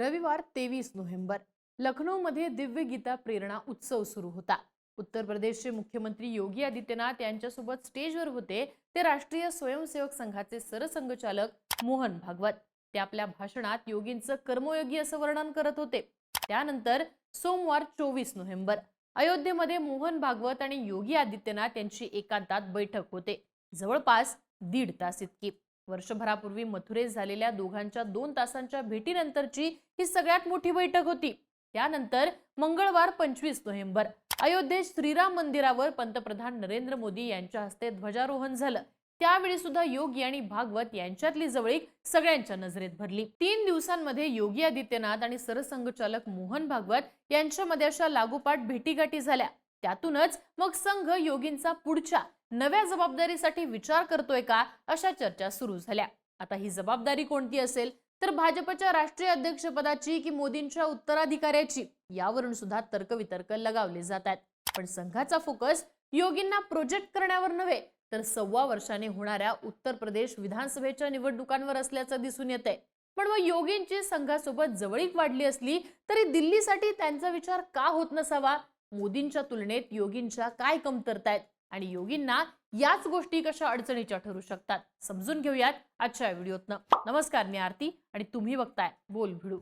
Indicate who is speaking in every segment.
Speaker 1: रविवार तेवीस नोव्हेंबर लखनौमध्ये दिव्य गीता प्रेरणा उत्सव सुरू होता उत्तर प्रदेशचे मुख्यमंत्री योगी आदित्यनाथ यांच्यासोबत स्टेजवर होते ते राष्ट्रीय स्वयंसेवक संघाचे सरसंघचालक मोहन भागवत ते आपल्या भाषणात योगींचं कर्मयोगी असं वर्णन करत होते त्यानंतर सोमवार चोवीस नोव्हेंबर अयोध्येमध्ये मोहन भागवत आणि योगी आदित्यनाथ यांची एकांतात बैठक होते जवळपास दीड तास इतकी वर्षभरापूर्वी मथुरेत झालेल्या दोघांच्या दोन तासांच्या भेटीनंतरची ही सगळ्यात मोठी बैठक होती त्यानंतर मंगळवार पंचवीस नोव्हेंबर अयोध्येत श्रीराम मंदिरावर पंतप्रधान नरेंद्र मोदी यांच्या हस्ते ध्वजारोहण झालं त्यावेळी सुद्धा योगी आणि भागवत यांच्यातली जवळीक सगळ्यांच्या नजरेत भरली तीन दिवसांमध्ये योगी आदित्यनाथ आणि सरसंघचालक मोहन भागवत यांच्यामध्ये अशा लागोपाठ भेटीगाठी झाल्या त्यातूनच मग संघ योगींचा पुढच्या नव्या जबाबदारीसाठी विचार करतोय का अशा चर्चा सुरू झाल्या आता ही जबाबदारी कोणती असेल तर भाजपच्या राष्ट्रीय अध्यक्षपदाची की मोदींच्या उत्तराधिकाऱ्याची यावरून सुद्धा तर्कवितर्क लगावले जात आहेत पण संघाचा फोकस योगींना प्रोजेक्ट करण्यावर नव्हे तर सव्वा वर्षाने होणाऱ्या उत्तर प्रदेश विधानसभेच्या निवडणुकांवर असल्याचं दिसून येत आहे पण व योगींची संघासोबत जवळीक वाढली असली तरी दिल्लीसाठी त्यांचा विचार का होत नसावा मोदींच्या तुलनेत योगींच्या काय कमतरतायत आणि योगींना याच गोष्टी कशा अडचणीच्या ठरू शकतात समजून घेऊयात आजच्या व्हिडिओतनं नमस्कार मी आरती आणि तुम्ही बघताय बोल भिडू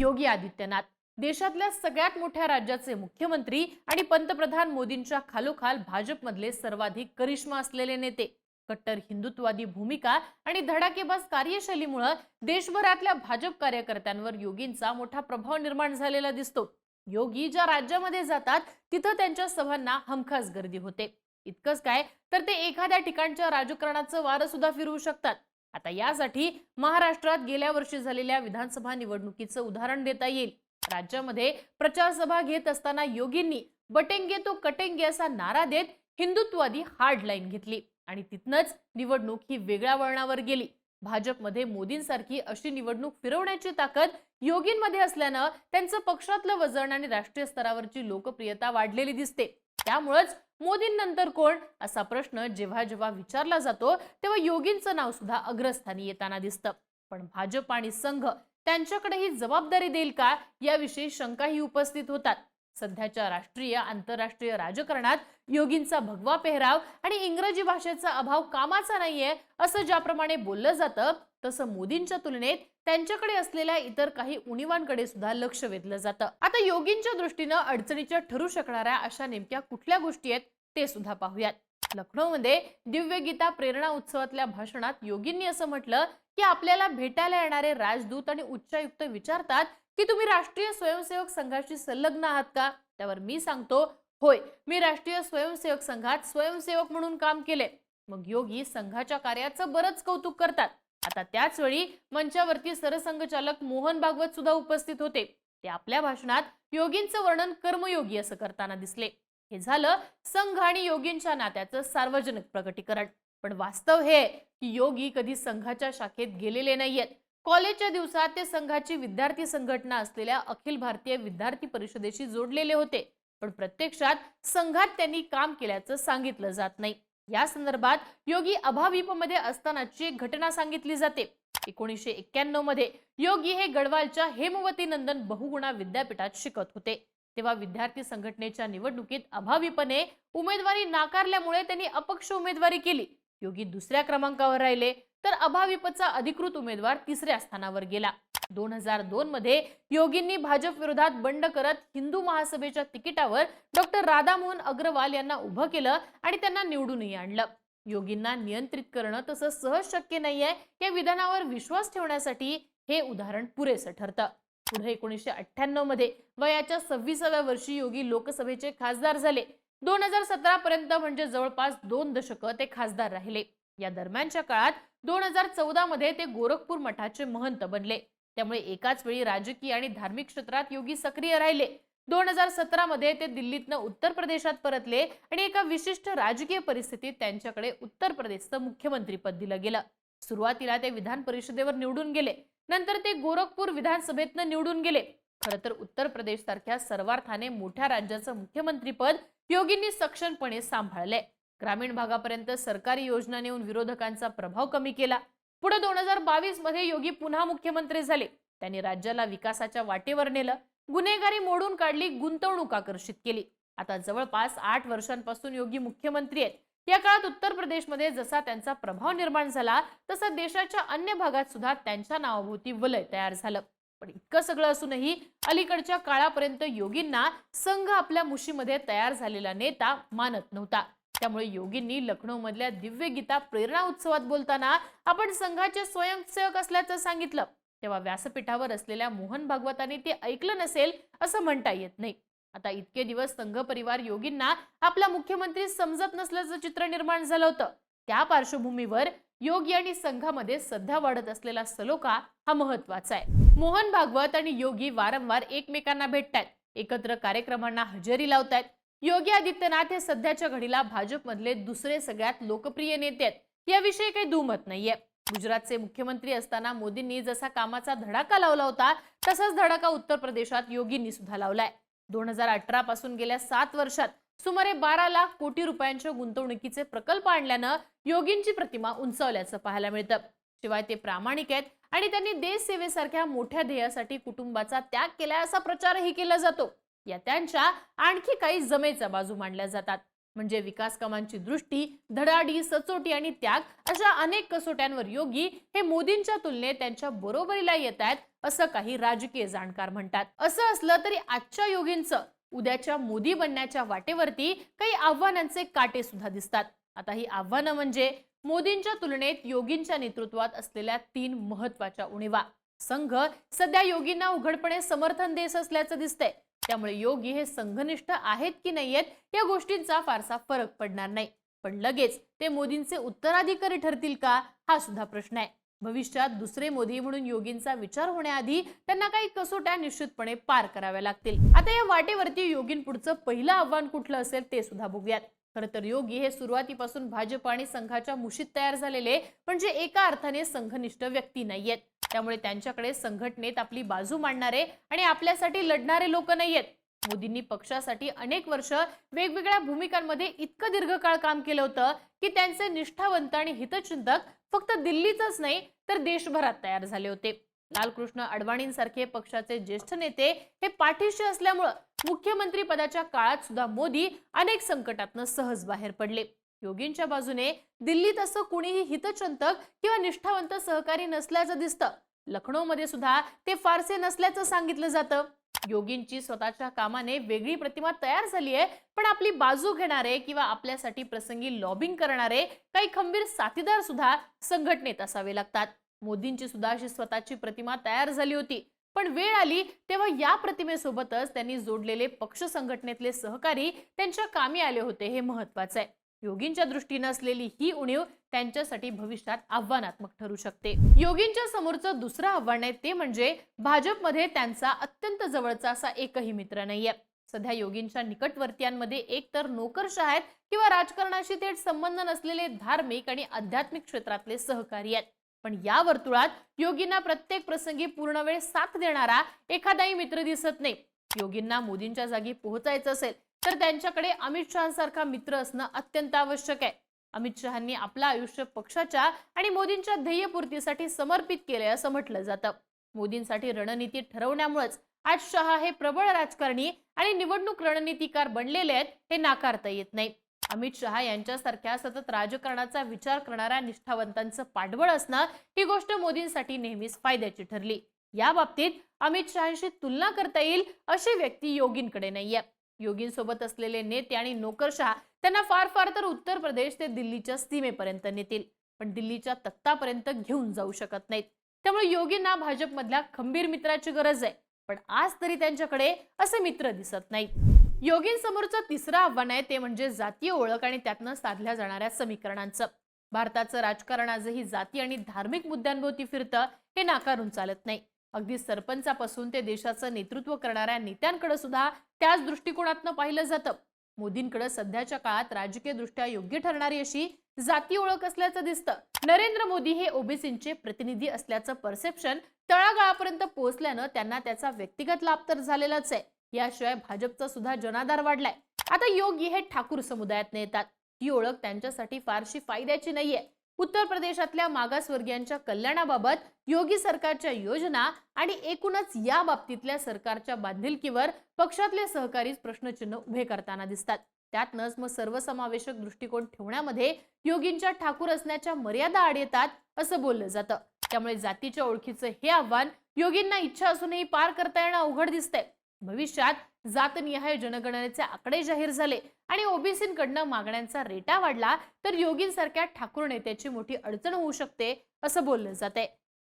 Speaker 1: योगी आदित्यनाथ देशातल्या सगळ्यात मोठ्या राज्याचे मुख्यमंत्री आणि पंतप्रधान मोदींच्या खालोखाल भाजपमधले सर्वाधिक करिश्मा असलेले नेते कट्टर हिंदुत्ववादी भूमिका आणि धडाकेबाज कार्यशैलीमुळे देशभरातल्या भाजप कार्यकर्त्यांवर योगींचा मोठा प्रभाव निर्माण झालेला दिसतो योगी ज्या राज्यामध्ये जातात तिथं त्यांच्या सभांना हमखास गर्दी होते इतकंच काय तर ते एखाद्या ठिकाणच्या राजकारणाचं वारं सुद्धा फिरवू शकतात आता यासाठी महाराष्ट्रात गेल्या वर्षी झालेल्या विधानसभा निवडणुकीचं उदाहरण देता येईल राज्यामध्ये प्रचारसभा घेत असताना योगींनी बटेंगे तो कटेंगे असा नारा देत हिंदुत्ववादी हार्ड लाईन घेतली आणि तिथनच निवडणूक ही वेगळ्या वळणावर गेली भाजपमध्ये मोदींसारखी अशी निवडणूक फिरवण्याची ताकद योगींमध्ये असल्यानं त्यांचं पक्षातलं वजन आणि राष्ट्रीय स्तरावरची लोकप्रियता वाढलेली दिसते त्यामुळंच मोदींनंतर कोण असा प्रश्न जेव्हा जेव्हा विचारला जातो तेव्हा योगींचं नाव सुद्धा अग्रस्थानी येताना दिसतं पण भाजप आणि संघ त्यांच्याकडे ही जबाबदारी देईल का याविषयी शंकाही उपस्थित होतात सध्याच्या राष्ट्रीय आंतरराष्ट्रीय राजकारणात योगींचा भगवा पेहराव आणि इंग्रजी भाषेचा अभाव कामाचा नाहीये असं ज्याप्रमाणे बोललं जातं तसं मोदींच्या तुलनेत त्यांच्याकडे असलेल्या इतर काही उणीवांकडे सुद्धा लक्ष वेधलं जातं आता योगींच्या दृष्टीनं अडचणीच्या ठरू शकणाऱ्या अशा नेमक्या कुठल्या गोष्टी आहेत ते सुद्धा पाहूयात लखनौमध्ये दिव्य गीता प्रेरणा उत्सवातल्या भाषणात योगींनी असं म्हटलं की आपल्याला भेटायला येणारे राजदूत आणि उच्चायुक्त विचारतात की तुम्ही राष्ट्रीय स्वयंसेवक संघाशी संलग्न आहात का त्यावर मी सांगतो होय मी राष्ट्रीय स्वयंसेवक संघात स्वयंसेवक म्हणून काम केले मग योगी संघाच्या कार्याचं बरंच कौतुक करतात आता त्याच वेळी मंचावरती सरसंघचालक मोहन भागवत सुद्धा उपस्थित होते ते आपल्या भाषणात योगींचं वर्णन कर्मयोगी असं करताना दिसले हे झालं संघ आणि योगींच्या नात्याचं सार्वजनिक प्रकटीकरण पण वास्तव हे की योगी कधी संघाच्या शाखेत गेलेले नाहीयेत कॉलेजच्या दिवसात ते संघाची विद्यार्थी संघटना असलेल्या अखिल भारतीय विद्यार्थी परिषदेशी जोडलेले होते पण प्रत्यक्षात संघात त्यांनी काम केल्याचं सांगितलं जात नाही या संदर्भात योगी अभाविपमध्ये असतानाची घटना सांगितली जाते एकोणीसशे एक्क्याण्णव मध्ये योगी हे गडवालच्या हेमवती नंदन बहुगुणा विद्यापीठात शिकत होते तेव्हा विद्यार्थी संघटनेच्या निवडणुकीत अभाविपने उमेदवारी नाकारल्यामुळे त्यांनी अपक्ष उमेदवारी केली योगी दुसऱ्या क्रमांकावर राहिले तर अभाविपचा अधिकृत उमेदवार तिसऱ्या स्थानावर गेला दोन हजार दोन मध्ये योगींनी भाजप विरोधात बंड करत हिंदू महासभेच्या तिकिटावर डॉक्टर राधामोहन अग्रवाल यांना उभं केलं आणि त्यांना निवडूनही आणलं योगींना नियंत्रित करणं तसं सहज शक्य नाहीये या विधानावर विश्वास ठेवण्यासाठी हे उदाहरण पुरेसं ठरतं पुढे एकोणीसशे अठ्ठ्याण्णव मध्ये वयाच्या सव्वीसाव्या वर्षी योगी लोकसभेचे खासदार झाले दोन हजार सतरा पर्यंत म्हणजे जवळपास दोन दशक ते खासदार राहिले या दरम्यानच्या काळात दोन हजार चौदा मध्ये ते गोरखपूर मठाचे महंत बनले त्यामुळे एकाच वेळी राजकीय आणि धार्मिक क्षेत्रात योगी सक्रिय राहिले दोन हजार सतरा मध्ये ते दिल्लीतनं उत्तर प्रदेशात परतले आणि एका विशिष्ट राजकीय परिस्थितीत त्यांच्याकडे उत्तर प्रदेशचं मुख्यमंत्रीपद दिलं गेलं सुरुवातीला ते विधान परिषदेवर निवडून गेले नंतर ते गोरखपूर विधानसभेतनं निवडून गेले खरं तर उत्तर प्रदेश सारख्या सर्वार्थाने मोठ्या राज्याचं मुख्यमंत्रीपद योगींनी सक्षमपणे सांभाळले ग्रामीण भागापर्यंत सरकारी योजना नेऊन विरोधकांचा प्रभाव कमी केला पुढे दोन हजार बावीस मध्ये योगी पुन्हा मुख्यमंत्री झाले त्यांनी राज्याला विकासाच्या वाटेवर नेलं गुन्हेगारी मोडून काढली गुंतवणूक आकर्षित केली आता जवळपास आठ वर्षांपासून योगी मुख्यमंत्री आहेत या काळात उत्तर प्रदेशमध्ये जसा त्यांचा प्रभाव निर्माण झाला तसा देशाच्या अन्य भागात सुद्धा त्यांच्या नावाभोवती वलय तयार झालं पण इतकं सगळं असूनही अलीकडच्या काळापर्यंत योगींना संघ आपल्या मुशीमध्ये तयार झालेला नेता मानत नव्हता त्यामुळे योगींनी लखनौमधल्या दिव्य गीता प्रेरणा उत्सवात बोलताना आपण संघाचे स्वयंसेवक असल्याचं सांगितलं तेव्हा व्यासपीठावर असलेल्या मोहन भागवताने ते ऐकलं नसेल असं म्हणता येत नाही आता इतके दिवस संघ परिवार योगींना आपला मुख्यमंत्री समजत नसल्याचं चित्र निर्माण झालं होतं त्या पार्श्वभूमीवर योगी आणि संघामध्ये सध्या वाढत असलेला सलोखा हा महत्वाचा आहे मोहन भागवत आणि योगी वारंवार एकमेकांना भेटतात एकत्र कार्यक्रमांना हजेरी लावतात योगी आदित्यनाथ हे सध्याच्या घडीला भाजपमधले दुसरे सगळ्यात लोकप्रिय नेते आहेत याविषयी काही दुमत नाहीये गुजरातचे मुख्यमंत्री असताना मोदींनी जसा कामाचा धडाका लावला होता तसाच धडाका उत्तर प्रदेशात योगींनी सुद्धा लावलाय दोन हजार अठरा पासून गेल्या सात वर्षात सुमारे बारा लाख कोटी रुपयांच्या गुंतवणुकीचे प्रकल्प आणल्यानं योगींची प्रतिमा उंचावल्याचं पाहायला मिळतं शिवाय ते प्रामाणिक आहेत आणि त्यांनी देश सेवेसारख्या मोठ्या ध्येयासाठी कुटुंबाचा त्याग केलाय असा प्रचारही केला जातो या त्यांच्या आणखी काही जमेच्या बाजू मांडल्या जातात म्हणजे विकास कामांची दृष्टी धडाडी सचोटी आणि त्याग अशा अनेक कसोट्यांवर योगी हे मोदींच्या तुलनेत त्यांच्या बरोबरीला येत आहेत असं काही राजकीय जाणकार म्हणतात असं असलं तरी आजच्या योगींचं उद्याच्या मोदी बनण्याच्या वाटेवरती काही आव्हानांचे काटे सुद्धा दिसतात आता ही आव्हानं म्हणजे मोदींच्या तुलनेत योगींच्या नेतृत्वात असलेल्या तीन महत्वाच्या उणीवा संघ सध्या योगींना उघडपणे समर्थन देत असल्याचं दिसतंय त्यामुळे योगी हे संघनिष्ठ आहेत की नाही आहेत या गोष्टींचा फारसा फरक पडणार नाही पण लगेच ते मोदींचे उत्तराधिकारी ठरतील का हा सुद्धा प्रश्न आहे भविष्यात दुसरे मोदी म्हणून योगींचा विचार होण्याआधी त्यांना काही कसोट्या निश्चितपणे पार कराव्या लागतील आता या वाटेवरती योगींपुढचं पहिलं आव्हान कुठलं असेल ते सुद्धा बघूयात खरं तर योगी हे सुरुवातीपासून भाजप आणि संघाच्या मुशीत तयार झालेले पण जे एका अर्थाने संघनिष्ठ व्यक्ती नाहीयेत त्यामुळे त्यांच्याकडे संघटनेत आपली बाजू मांडणारे आणि आपल्यासाठी लढणारे लोक नाही आहेत मोदींनी पक्षासाठी अनेक वर्ष वेगवेगळ्या भूमिकांमध्ये इतकं दीर्घकाळ काम केलं होतं की त्यांचे निष्ठावंत आणि हितचिंतक फक्त दिल्लीतच नाही तर देशभरात तयार झाले होते लालकृष्ण अडवाणींसारखे पक्षाचे ज्येष्ठ नेते हे पाठीशी असल्यामुळं मुख्यमंत्री पदाच्या काळात सुद्धा मोदी अनेक संकटातनं सहज बाहेर पडले योगींच्या बाजूने दिल्लीत असं कुणीही हितचिंतक किंवा निष्ठावंत सहकारी नसल्याचं दिसतं मध्ये सुद्धा ते फारसे नसल्याचं सांगितलं जातं योगींची स्वतःच्या कामाने वेगळी प्रतिमा तयार झाली आहे पण आपली बाजू घेणारे किंवा आपल्यासाठी प्रसंगी लॉबिंग करणारे काही खंबीर साथीदार सुद्धा संघटनेत असावे लागतात मोदींची सुद्धा अशी स्वतःची प्रतिमा तयार झाली होती पण वेळ आली तेव्हा या प्रतिमेसोबतच त्यांनी जोडलेले पक्ष संघटनेतले सहकारी त्यांच्या कामी आले होते हे महत्वाचं आहे योगींच्या दृष्टीनं असलेली ही उणीव त्यांच्यासाठी भविष्यात आव्हानात्मक ठरू शकते योगींच्या समोरचं दुसरं आव्हान आहे ते म्हणजे भाजपमध्ये त्यांचा अत्यंत जवळचा असा एकही मित्र नाहीये सध्या योगींच्या निकटवर्तीयांमध्ये एकतर नोकरशाह आहेत किंवा राजकारणाशी थेट संबंध नसलेले धार्मिक आणि आध्यात्मिक क्षेत्रातले सहकारी आहेत पण या वर्तुळात योगींना प्रत्येक प्रसंगी पूर्ण वेळ साथ देणारा एखादाही मित्र दिसत नाही योगींना मोदींच्या जागी पोहोचायचं असेल तर त्यांच्याकडे अमित शहासारखा मित्र असणं अत्यंत आवश्यक आहे अमित शहानी आपलं आयुष्य पक्षाच्या आणि मोदींच्या ध्येयपूर्तीसाठी समर्पित केले असं म्हटलं जातं मोदींसाठी रणनीती ठरवण्यामुळेच आज शहा हे प्रबळ राजकारणी आणि निवडणूक रणनीतीकार बनलेले आहेत हे नाकारता येत नाही अमित शहा यांच्यासारख्या सतत राजकारणाचा विचार करणाऱ्या निष्ठावंतांचं पाठबळ असणं ही गोष्ट मोदींसाठी नेहमीच फायद्याची ठरली या बाबतीत अमित शहाशी तुलना करता येईल अशी व्यक्ती योगींकडे नाहीये योगींसोबत असलेले नेते आणि नोकरशहा त्यांना फार फार तर उत्तर प्रदेश ते दिल्लीच्या सीमेपर्यंत नेतील पण दिल्लीच्या तत्तापर्यंत घेऊन जाऊ शकत नाहीत त्यामुळे योगींना भाजपमधल्या खंबीर मित्राची गरज आहे पण आज तरी त्यांच्याकडे असे मित्र दिसत नाहीत योगींसमोरचं तिसरं आव्हान आहे ते म्हणजे जातीय ओळख आणि त्यातनं साधल्या जाणाऱ्या समीकरणांचं भारताचं राजकारण आजही जाती आणि धार्मिक मुद्द्यांभोवती फिरतं हे नाकारून चालत नाही अगदी सरपंचापासून ते देशाचं नेतृत्व करणाऱ्या नेत्यांकडे सुद्धा त्याच दृष्टिकोनातनं पाहिलं जातं मोदींकडे सध्याच्या काळात राजकीय दृष्ट्या योग्य ठरणारी अशी जाती ओळख असल्याचं दिसतं नरेंद्र मोदी हे ओबीसींचे प्रतिनिधी असल्याचं परसेप्शन तळागाळापर्यंत पोहोचल्यानं त्यांना त्याचा व्यक्तिगत लाभ तर झालेलाच आहे याशिवाय भाजपचा सुद्धा जनाधार वाढलाय आता योगी हे ठाकूर समुदायात येतात ही ओळख त्यांच्यासाठी फारशी फायद्याची नाहीये उत्तर प्रदेशातल्या मागासवर्गीयांच्या कल्याणाबाबत योगी सरकारच्या योजना आणि एकूणच या बाबतीतल्या सरकारच्या बांधिलकीवर पक्षातले सहकारीच प्रश्नचिन्ह उभे करताना दिसतात त्यातनंच मग सर्वसमावेशक दृष्टिकोन ठेवण्यामध्ये योगींच्या ठाकूर असण्याच्या मर्यादा आड येतात असं बोललं जातं त्यामुळे जातीच्या ओळखीचं हे आव्हान योगींना इच्छा असूनही पार करता येणं अवघड दिसतंय भविष्यात जातनिहाय जनगणनेचे आकडे जाहीर झाले आणि ओबीसीकडनं मागण्यांचा रेटा वाढला तर योगींसारख्या ठाकूर नेत्याची मोठी अडचण होऊ शकते असं बोललं जात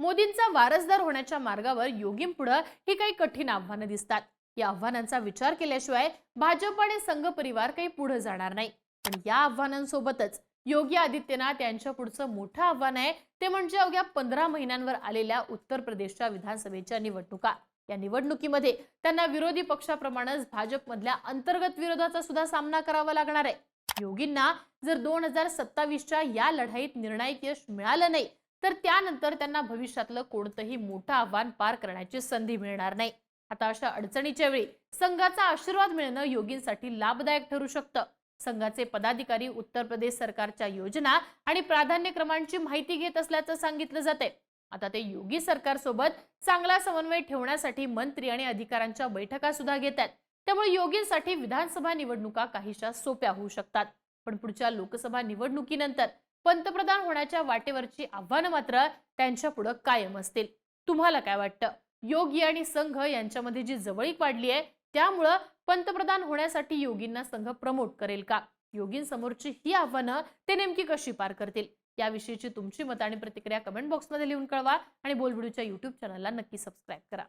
Speaker 1: मोदींचा वारसदार होण्याच्या मार्गावर योगींपुढं ही काही कठीण आव्हानं दिसतात या आव्हानांचा विचार केल्याशिवाय भाजप आणि संघ परिवार काही पुढे जाणार नाही पण या आव्हानांसोबतच योगी आदित्यनाथ यांच्या पुढचं मोठं आव्हान आहे ते म्हणजे अवघ्या पंधरा महिन्यांवर आलेल्या उत्तर प्रदेशच्या विधानसभेच्या निवडणुका या निवडणुकीमध्ये त्यांना विरोधी पक्षाप्रमाणेच भाजपमधल्या अंतर्गत विरोधाचा सुद्धा सामना करावा लागणार आहे योगींना जर दोन हजार सत्तावीसच्या या लढाईत निर्णायक यश मिळालं नाही तर त्यानंतर त्यांना भविष्यातलं कोणतंही मोठं आव्हान पार करण्याची संधी मिळणार नाही आता अशा अडचणीच्या वेळी संघाचा आशीर्वाद मिळणं योगींसाठी लाभदायक ठरू शकतं संघाचे पदाधिकारी उत्तर प्रदेश सरकारच्या योजना आणि प्राधान्यक्रमांची माहिती घेत असल्याचं सांगितलं जाते आता ते योगी सरकारसोबत चांगला समन्वय ठेवण्यासाठी मंत्री आणि अधिकाऱ्यांच्या बैठका सुद्धा घेतात त्यामुळे योगींसाठी विधानसभा निवडणुका काहीशा सोप्या होऊ शकतात पण पुढच्या लोकसभा निवडणुकीनंतर पंतप्रधान होण्याच्या वाटेवरची आव्हानं मात्र त्यांच्या कायम असतील तुम्हाला काय वाटतं योगी आणि संघ यांच्यामध्ये जी जवळीक वाढली आहे त्यामुळं पंतप्रधान होण्यासाठी योगींना संघ प्रमोट करेल का योगींसमोरची ही आव्हानं ते नेमकी कशी पार करतील याविषयीची तुमची मतं आणि प्रतिक्रिया कमेंट बॉक्समध्ये लिहून कळवा आणि बोलबुडूच्या युट्यूब चॅनलला नक्की सबस्क्राईब करा